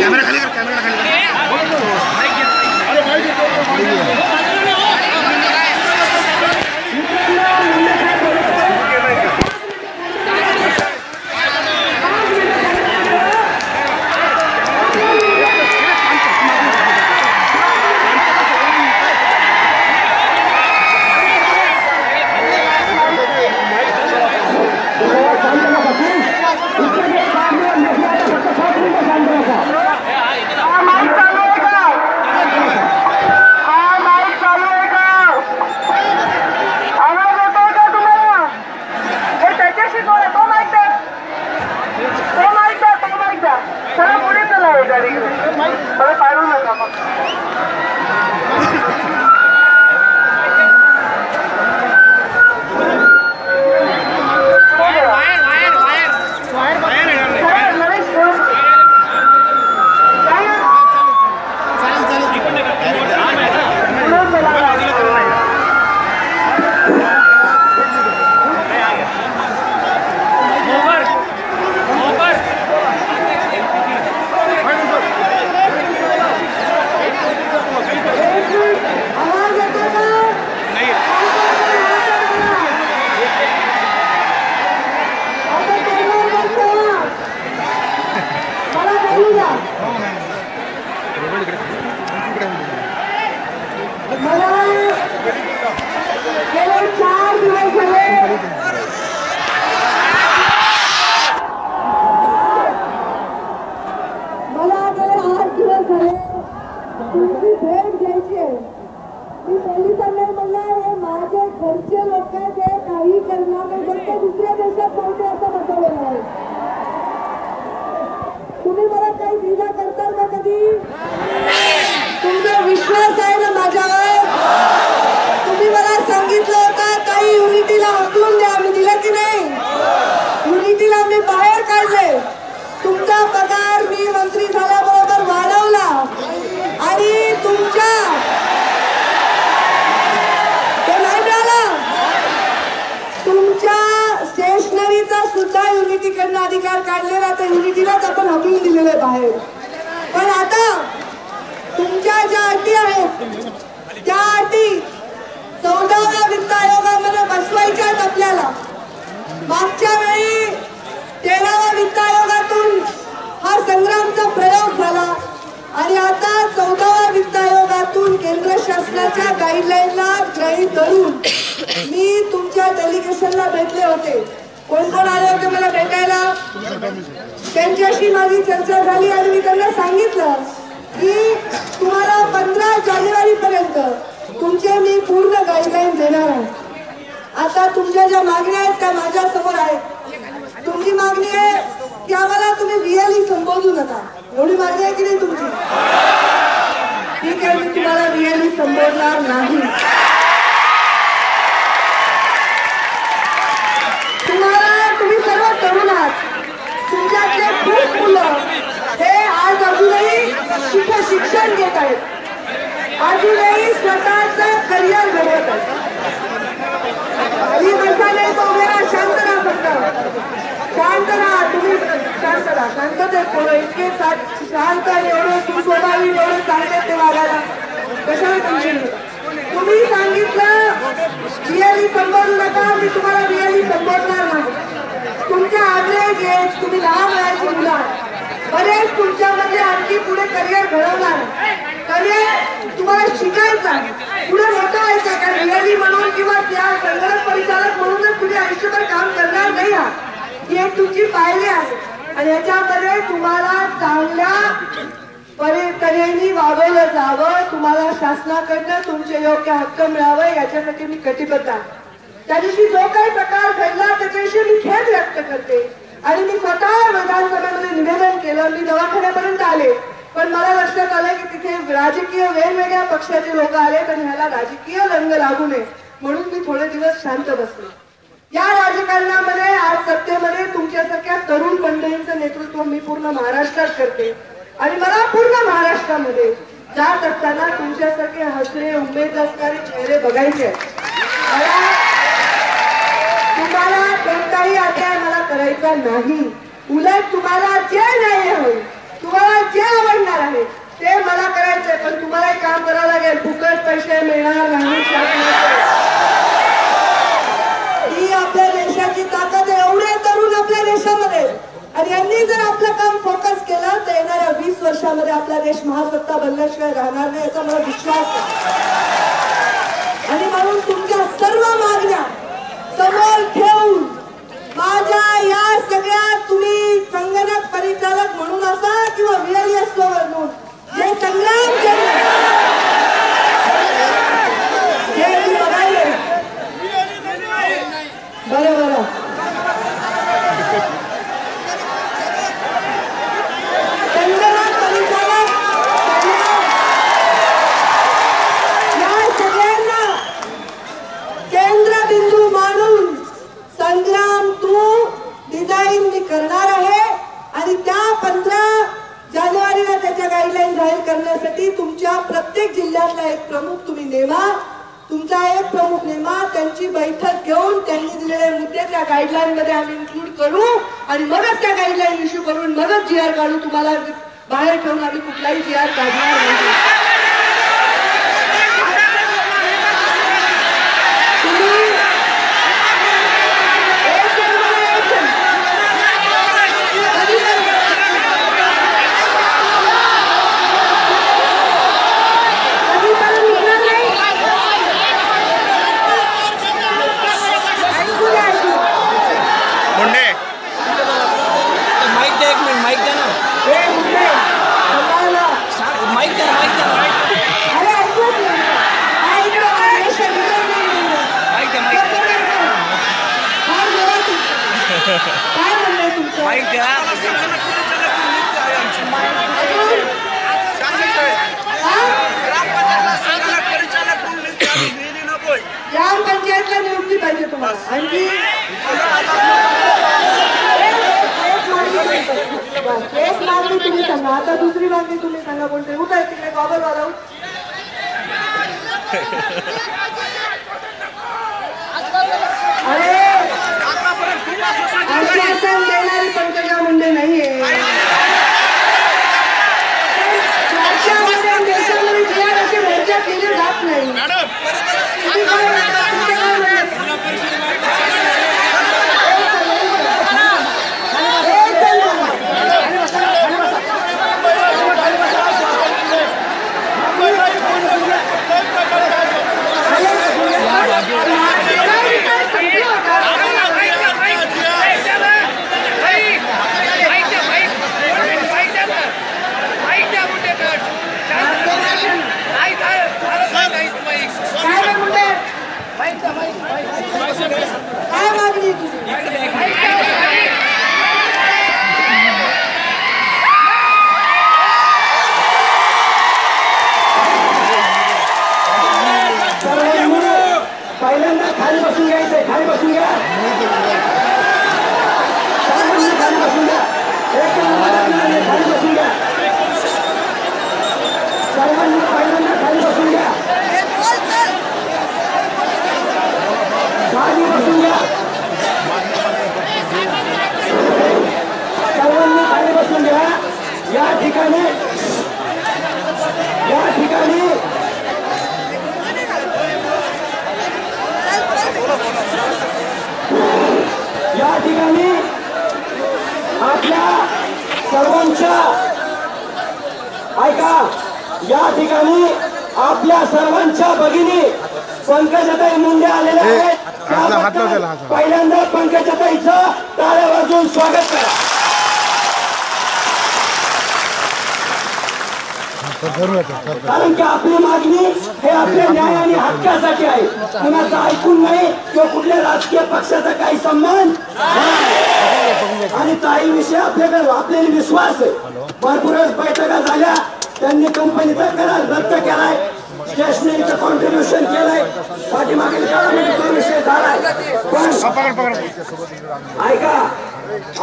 كاميرا خليك كاميرا خليك मला गेले चार दिवस झाले मला गेले आठ दिवस झाले तुमची भेट घ्यायची आहे मी पोलिसांना म्हणलं हे माझे घरचे लोक आहेत ते काही करणार नाही फक्त दुसऱ्या देशात नव्हते असं बसवलेलं आहे तुम्ही मला काही दिला करताल का कधी तुमचा विश्वास आहे ना माझ्यावर तुम्ही मला सांगितलं होतं काही युनिटीला हकलून द्या मी दिलं की नाही युनिटीला मी बाहेर काढले तुमचा पगार मी मंत्री झाल्याबरोबर वाढवला आणि तुमच्या ते नाही मिळालं तुमच्या स्टेशनरीचा सुद्धा युनिटीकडनं अधिकार काढलेला तर युनिटीलाच आपण हकलून दिलेले आहे बाहेर. पण आता तुमच्या ज्या अटी आहेत त्या अटी चौदाव्या वित्त आयोगामध्ये बसवायच्या आहेत आपल्याला मागच्या वेळी तेराव्या वित्त आयोगातून हा संग्रामचा प्रयोग झाला आणि आता चौदाव्या वित्त आयोगातून केंद्र शासनाच्या गाईडलाईनला ग्रहित धरून मी तुमच्या डेलिगेशनला भेटले होते कोण कोण आले होते मला भेटायला त्यांच्याशी माझी चर्चा झाली आणि मी त्यांना सांगितलं की तुम्हाला पंधरा जानेवारी पर्यंत तुमचे मी पूर्ण गाईडलाईन देणार आहे आता तुमच्या ज्या मागण्या आहेत त्या माझ्यासमोर आहेत तुमची मागणी आहे की आम्हाला तुम्ही रिअली संबोधू नका एवढी मागणी आहे की नाही तुमची? ठीक आहे मी तुम्हाला रिअली संबोधणार नाही. तुम्हाला तुम्ही सर्व तरुण आहात. तुमच्यातले खूप मुलं हे आज अजूनही शिक शिक्षण घेत आहेत. अजूनही स्वतःचं करिअर घडवत आहेत मी बसायला तो मेरा शांत राहा फक्त शांत राहा तुम्ही शांत राहा शांतच आहेत थोडं इतके सा- शांत आणि एवढं सुस्वभावी एवढं सांगतात ते वागायला. कशाला टेन्शन तुम्ही सांगितलं रिअली संबोधू नका मी तुम्हाला रिअली संबोधणार नाही. तुमच्या आजले जे तुम्ही लहान वयाची मुला बरेच तुमच्यामध्ये आणखी पुढे करिअर घडवणार. करिअर तुम्हाला शिकायचा पुढे मोठं व्हायचं आहे. कारण रिअली म्हणून किंवा त्या संगणक परिचालक म्हणूनच तुम्ही आयुष्यभर काम करणार नाही हा ही एक तुमची पायरी आहे. आणि याच्यामध्ये तुम्हाला चांगल्या परी तऱ्हेने वागवलं जावं. तुम्हाला शासनाकडनं तुमचे योग्य हक्क मिळावं याच्यासाठी मी कटिबद्ध आहे. त्या दिवशी जो काही प्रकार घडला त्याच्याविषयी मी खेद व्यक्त करते. आणि मी स्वतः विधानसभेमध्ये निवेदन केलं. मी दवाखान्यापर्यंत आले. पण मला लक्षात आलं की तिथे राजकीय वेगवेगळ्या पक्षाचे लोक आले आणि ह्याला राजकीय रंग लागू नये. म्हणून मी थोडे दिवस शांत बसले. या राजकारणामध्ये आज सत्तेमध्ये तुमच्यासारख्या तरुण मंडळींचं नेतृत्व मी पूर्ण महाराष्ट्रात करते. आणि मला पूर्ण महाराष्ट्रामध्ये जात असताना तुमच्यासारखे हसरे उमेद असणारे चेहरे बघायचे तुम्हाला कोणताही अध्याय मला करायचा नाही. उलट तुम्हाला जे नाही हवं तुम्हाला जे आवडणार आहे ते मला करायचंय. पण तुम्हाला काम करावं लागेल. फुकट पैसे मिळणार नाही. आपल्या ताकद आहे एवढे तरुण आपल्या देशामध्ये. आणि यांनी जर आपलं काम फोकस केलं तर येणाऱ्या वीस वर्षामध्ये आपला देश महासत्ता बनल्याशिवाय राहणार नाही याचा मला विश्वास आहे. आणि म्हणून तुमच्या सर्व मागण्या समोर ठेवून माझ्या या सगळ्या तुम्ही संगणक परिचालक म्हणून असा किंवा व्हीएलएस म्हणून जे संग्राम केले हे मी बघायले बरं बरं संगणक परिचालक या सगळ्यांना केंद्रबिंदू मानून संग्राम तू डिझाईन मी करणार आहे आणि त्या पंधरा जानेवारीला त्याच्या गाईडलाईन जाहीर करण्यासाठी तुमच्या प्रत्येक जिल्ह्यातला एक प्रमुख तुम्ही नेमा तुमचा एक प्रमुख नेमा त्यांची बैठक घेऊन त्यांनी दिलेले मुद्दे त्या गाईडलाईन मध्ये आम्ही इन्क्लूड करू आणि मगच त्या गाईडलाईन इश्यू करून मगच जी आर काढू तुम्हाला बाहेर ठेवून आम्ही कुठलाही जी आर काढणार नाही तुम्ही एक जण मला एक जण. कधी पण- कधी पण विकणार नाही. ऐकू द्या, ऐकू. मुंडे माईक द्या एक मिनिट माईक द्या ना हे मुद्दे तुम्हाला माईक द्या माईक द्या अरे ऐकूच नाही. हा इकडे बघा, हे शरीर नाही म्हणलं. माईक द्या माईक द्या फार जोरात. काय म्हणणं आहे तुमचं? ग्रामपंचायतला नियुक्ती पाहिजे तुम्हाला. आणखी? एक मागणी तुम्ही सांगा. आता दुसरी मागणी तुम्ही सांगा कोणते? उठा तिकडे गॉगल वाला आपल्या सर्वांच्या ऐका या ठिकाणी आपल्या सर्वांच्या भगिनी पंकजाताई मुंडे आलेल्या आहेत. पहिल्यांदा पंकजाताईचं टाळ्या वाजवून स्वागत करा कारण की आपली मागणी हे आपल्या न्याय आणि हक्कासाठी आहे. कुणाचं ऐकून नाही किंवा कुठल्या राजकीय पक्षाचा काही संबंध आणि काही विषय आपल्याकडे आपल्याला विश्वास आहे. भरपूरच बैठका झाल्या त्यांनी कंपनीचा करार रद्द केलाय. स्टेशनरीचं कॉन्ट्रीब्युशन केलंय. पाठीमागील काळामध्ये तो विषय झालाय. पण ऐका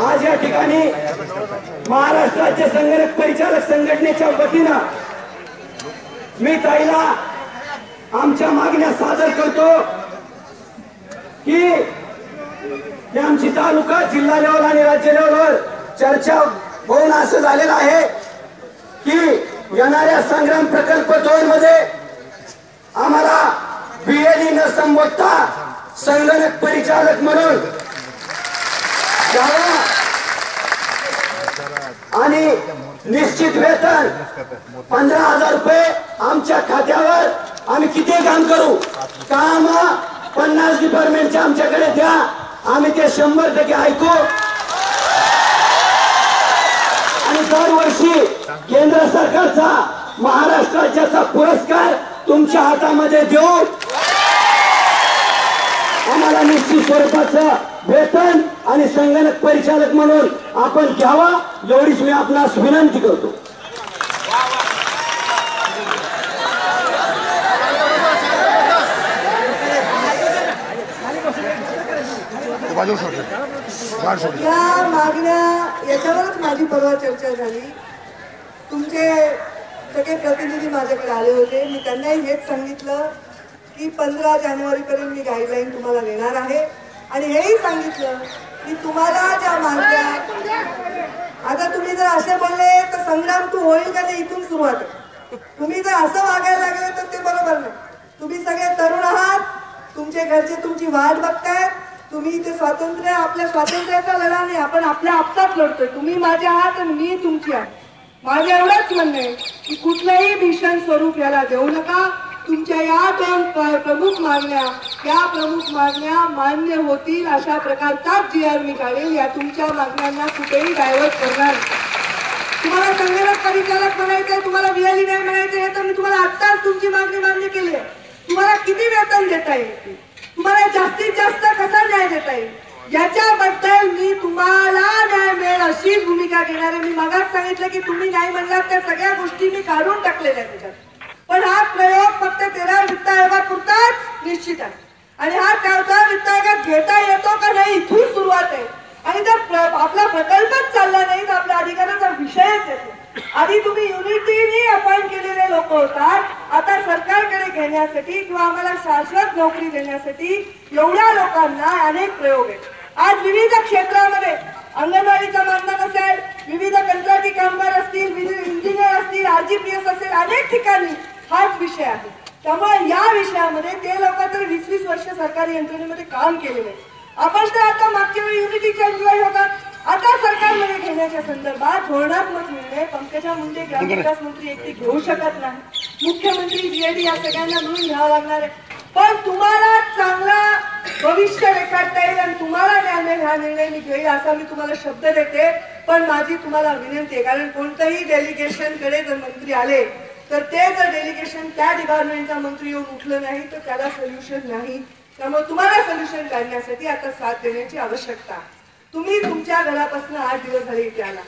आज या ठिकाणी महाराष्ट्र राज्य संगणक परिचालक संघटनेच्या वतीनं मी ताईला आमच्या मागण्या सादर करतो की आमची तालुका जिल्हा लेवल आणि राज्य लेवलवर चर्चा होऊन असं झालेलं आहे की येणाऱ्या संग्राम प्रकल्प दोन मध्ये आम्हाला बीएडी न संबोधता संगणक परिचालक म्हणून आणि निश्चित वेतन पंधरा हजार रुपये आमच्या खात्यावर आम्ही किती काम करू? काम पन्नास डिपार्टमेंटचे आमच्याकडे द्या. आम्ही ते शंभर टक्के ऐकू. आणि दरवर्षी केंद्र सरकारचा महाराष्ट्राच्याचा पुरस्कार तुमच्या हातामध्ये देऊ आम्हाला निश्चित स्वरूपाचं वेतन आणि संगणक परिचालक म्हणून आपण घ्यावा एवढीच मी आपणास विनंती करतो. या मागण्या याच्यावरच माझी परवा चर्चा झाली. तुमचे सगळे प्रतिनिधी माझ्याकडे आले होते. मी त्यांनाही हेच सांगितलं की पंधरा जानेवारीपर्यंत मी गाईडलाईन तुम्हाला देणार आहे. आणि हेही सांगितलं की तुम्हाला ज्या मागण्या आता तुम्ही जर असे बोलले तर संग्राम तू होईल का नाही इथून सुरुवात? तुम्ही जर असं वागायला लागले तर ते बरोबर नाही. तुम्ही सगळे तरुण आहात. तुमचे घरचे तुमची वाट बघतायत. तुम्ही इथे स्वातंत्र्य आपल्या स्वातंत्र्याचा लढा नाही. आपण आपल्या आपसात लढतोय. तुम्ही माझे आहात आणि मी तुमची आहे. माझं एवढंच म्हणणं आहे की कुठलंही भीषण स्वरूप याला देऊ नका. तुमच्या या दोन प्रमुख मागण्या या प्रमुख मागण्या मान्य होतील अशा प्रकारचाच जी आर मी काढेल या तुमच्या मागण्यांना कुठेही डायव्हर्ट करणार तुम्हाला संगणक परिचालक म्हणायचंय तुम्हाला व्हीएलई नाही म्हणायचं हे तर मी तुम्हाला आत्ताच तुमची मागणी मान्य केली आहे. तुम्हाला किती वेतन देता येईल? तुम्हाला जास्तीत जास्त कसा न्याय देता येईल? याच्याबद्दल मी तुम्हाला न्याय मिळेल अशी भूमिका घेणार आहे मी मगाच सांगितलं की तुम्ही नाही म्हणलात त्या सगळ्या गोष्टी मी काढून टाकलेल्या त्याच्यात. पण हा प्रयोग फक्त तेरा वित्त आयोगापुरताच निश्चित आहे. आणि हा त्याचा वित्त आयोगात घेता येतो का नाही इथून सुरुवात आहे. आणि जर प्र- आपला प्रकल्पच चालला नाही तर आपल्या अधिकाराचा विषयच येतो आधी तुम्ही युनिटीने अपॉइंट केलेले लोक होतात. आता सरकारकडे घेण्यासाठी किंवा आम्हाला शाश्वत नोकरी देण्यासाठी एवढ्या लोकांना अनेक प्रयोग आहेत. आज विविध क्षेत्रामध्ये अंगणवाडीचा मानधन असेल विविध कंत्राटी कामगार असतील विविध इंजिनियर असतील आरजीपीएस असेल अनेक ठिकाणी हाच विषय आहे. त्यामुळे या विषयामध्ये ते लोक तर वीस वीस वर्ष सरकारी यंत्रणेमध्ये काम केलेले आपण तर आता मागच्या वेळी युनिटीच्या एम्प्लॉई होतात आता सरकारमध्ये घेण्याच्या संदर्भात धोरणात्मक निर्णय पंकजा मुंडे ग्रामविकास मंत्री एकटी घेऊ शकत नाही. मुख्यमंत्री जीएडी या सगळ्यांना मिळून घ्यावं लागणार आहे. पण तुम्हाला चांगला भविष्य रेखाटता येईल आणि तुम्हाला न्याय हा निर्णय मी घेईल असा मी तुम्हाला शब्द देते. पण माझी तुम्हाला विनंती आहे कारण कोणतंही डेलिगेशनकडे जर मंत्री आले तर ते जर डेलिगेशन त्या डिपार्टमेंटचा मंत्री येऊन उठलं नाही तर त्याला सोल्युशन नाही. त्यामुळे तुम्हाला सोल्युशन काढण्यासाठी आता साथ देण्याची आवश्यकता. तुम्ही तुमच्या घरापासून आठ दिवस झाले इथे आला.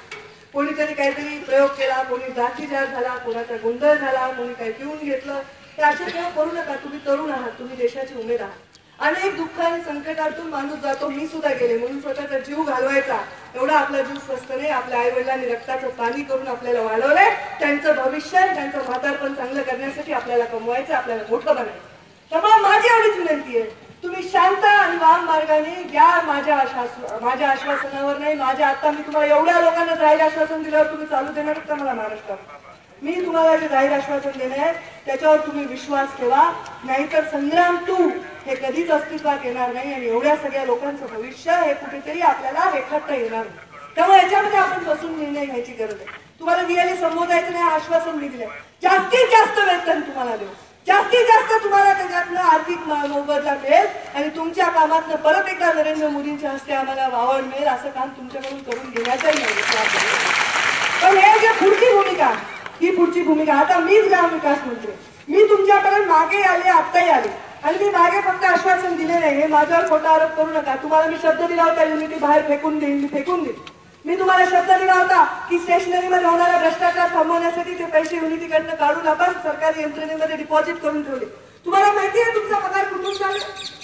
कोणीतरी काहीतरी प्रयोग केला कोणी जातीजात झाला कोणाचा गोंधळ झाला कोणी काही पिऊन घेतलं. हे असे करू नका. तुम्ही तरुण आहात. तुम्ही देशाची उमेद आहात. अनेक दुःख आणि संकटातून माणूस जातो. मी सुद्धा गेले. म्हणून स्वतःचा जीव घालवायचा. एवढा आपला जीव स्वस्त नाही. आपल्या आई वडिलांनी रक्ताचं पाणी करून आपल्याला वाढवलंय. त्यांचं भविष्य आणि त्यांचं म्हातारपण चांगलं करण्यासाठी आपल्याला कमवायचं आपल्याला मोठं बनायचं. त्यामुळे माझी एवढीच विनंती आहे. तुम्ही शांत आणि वाम मार्गाने या माझ्या आश्वास माझ्या आश्वासनावर नाही. माझ्या आता मी तुम्हाला एवढ्या लोकांना जायला आश्वासन दिल्यावर तुम्ही चालू देणार का मला महाराष्ट्रात मी तुम्हाला जे जाहीर आश्वासन देणे आहे त्याच्यावर तुम्ही विश्वास ठेवा. नाहीतर संग्राम टू हे कधीच अस्तित्वात येणार नाही आणि एवढ्या सगळ्या लोकांचं भविष्य हे कुठेतरी आपल्याला रेखाटता येणार नाही. त्यामुळे याच्यामध्ये आपण बसून निर्णय घ्यायची गरज आहे. तुम्हाला दिलेले संबोधायचं नाही आश्वासन मी दिलंय. जास्तीत जास्त वेतन तुम्हाला देऊ. जास्तीत जास्त तुम्हाला त्याच्यातनं आर्थिक मोबदला मिळेल आणि तुमच्या कामातनं परत एकदा नरेंद्र मोदींच्या हस्ते आम्हाला वावड मिळेल असं काम तुमच्याकडून करून घेण्याचाही नाही विश्वास पण हे जे पुढची भूमिका ही पुढची भूमिका. आता मीच ग्राम विकास मंत्री. मी तुमच्यापर्यंत मागे आले आत्ताही आले. आणि मी मागे फक्त आश्वासन दिले नाही हे माझ्यावर खोटा आरोप करू नका. तुम्हाला मी शब्द दिला होता युनिटी बाहेर फेकून देईन मी फेकून देईन मी तुम्हाला शब्द दिला होता की स्टेशनरीमध्ये होणारा भ्रष्टाचार थांबवण्यासाठी ते पैसे युनिटीकडनं काढून आपण सरकारी यंत्रणेमध्ये डिपॉझिट करून ठेवले. तुम्हाला माहिती आहे तुमचा पगार कुठून झाला?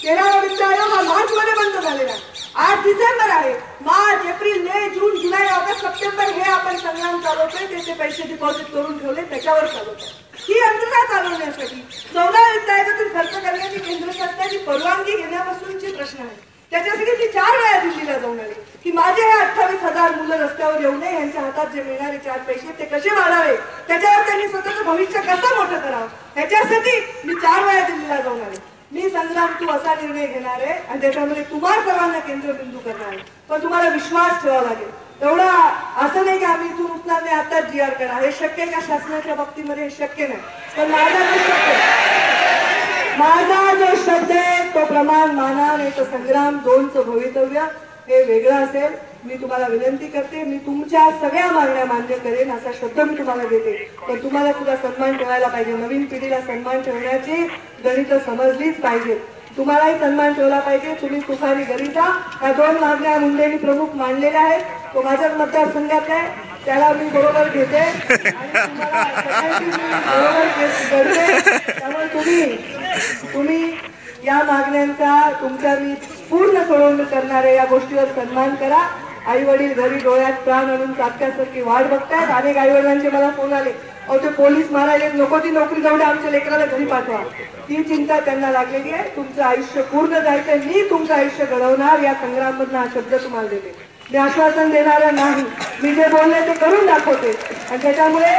तेरावा वित्त आयोग हा मार्च मध्ये बंद झालेला आहे. आज डिसेंबर आहे. मार्च एप्रिल मे जून जुलै ऑगस्ट सप्टेंबर हे आपण संग्राम चालवतोय त्याचे पैसे डिपॉझिट करून ठेवले त्याच्यावर चालवतोय ही यंत्रणा चालवण्यासाठी चौदा वित्त आयोगातून खर्च करण्याची केंद्र शासनाची परवानगी घेण्यापासूनचे प्रश्न आहे त्याच्यासाठी मी चार वेळा दिल्लीला जाऊन आले. की माझे हे अठ्ठावीस हजार मुलं रस्त्यावर येऊ नये यांच्या हातात जे मिळणारे चार पैसे ते कसे वाढावे? त्याच्यावर त्यांनी स्वतःचं भविष्य कसं मोठं करावं? ह्याच्यासाठी मी चार वेळा दिल्लीला जाऊन आले. मी संग्राम तू असा निर्णय घेणार आहे आणि त्याच्यामध्ये तुम्हाला सर्वांना केंद्रबिंदू करणार आहे. पण तुम्हाला विश्वास ठेवावा लागेल. तेवढा असं नाही की आम्ही इथून उठणार नाही आताच जी आर करणार हे शक्य आहे का शासनाच्या बाबतीमध्ये? हे शक्य नाही. पण माझा माझा जो शब्द आहे तो प्रमाण माना नाही तर संग्राम दोनचं भवितव्य हे वेगळं असेल. मी तुम्हाला विनंती करते मी तुमच्या सगळ्या मागण्या मान्य करेन असा शब्द मी तुम्हाला देते. पण तुम्हाला सुद्धा सन्मान ठेवायला पाहिजे. नवीन पिढीला सन्मान ठेवण्याची गणित समजलीच पाहिजे तुम्हालाही सन्मान ठेवला पाहिजे. तुम्ही सुखारी घरी ह्या दोन मागण्या मुंडेनी प्रमुख मानलेल्या आहेत. तो माझ्याच मतदारसंघात आहे. त्याला मी बरोबर घेते. आणि तुम्हाला बरोबर त्यामुळे तुम्ही तुम्ही या मागण्यांचा तुमच्या मी पूर्ण सोडवणूक करणाऱ्या या गोष्टीवर सन्मान करा. आई वडील घरी डोळ्यात प्राण आणून चाटक्यासारखी वाट बघतायत. अनेक आई वडिलांचे मला फोन आले. अहो ते पोलीस मारायले नको ती नोकरी जाऊ आमच्या लेकराला घरी पाठवा. ती चिंता त्यांना लागलेली आहे. तुमचं आयुष्य पूर्ण जायचंय. मी तुमचं आयुष्य घडवणार या संग्राममधनं हा शब्द तुम्हाला देते. मी आश्वासन देणार नाही. मी जे बोलले ते करून दाखवते. आणि त्याच्यामुळे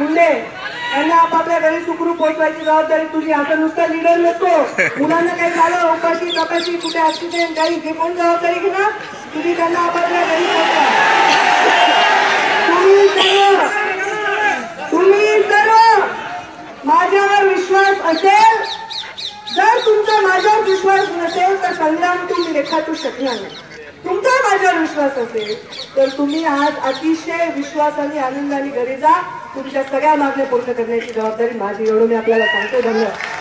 मुंडे यांना आपापल्या घरी सुखरूप पोहोचवायची जबाबदारी तुझी. असं नुसतं लिडर नसतो मुलांना काही झालं उपाशी तपाशी कुठे ऍक्सिडेंट काही हे कोण जबाबदारी घेणार? तुम्ही त्यांना आपापल्या घरी पोहोचवा. तुम्ही तुम्ही सर्व माझ्यावर विश्वास असेल जर तुमचा माझ्यावर विश्वास नसेल तर संग्राम तुम्ही रेखाटू शकणार नाही. तुमचा माझ्यावर विश्वास असेल तर तुम्ही आज अतिशय विश्वासाने आनंदाने घरी जा. तुमच्या सगळ्या मागण्या पूर्ण करण्याची जबाबदारी माझी एवढं मी आपल्याला सांगतो. धन्यवाद.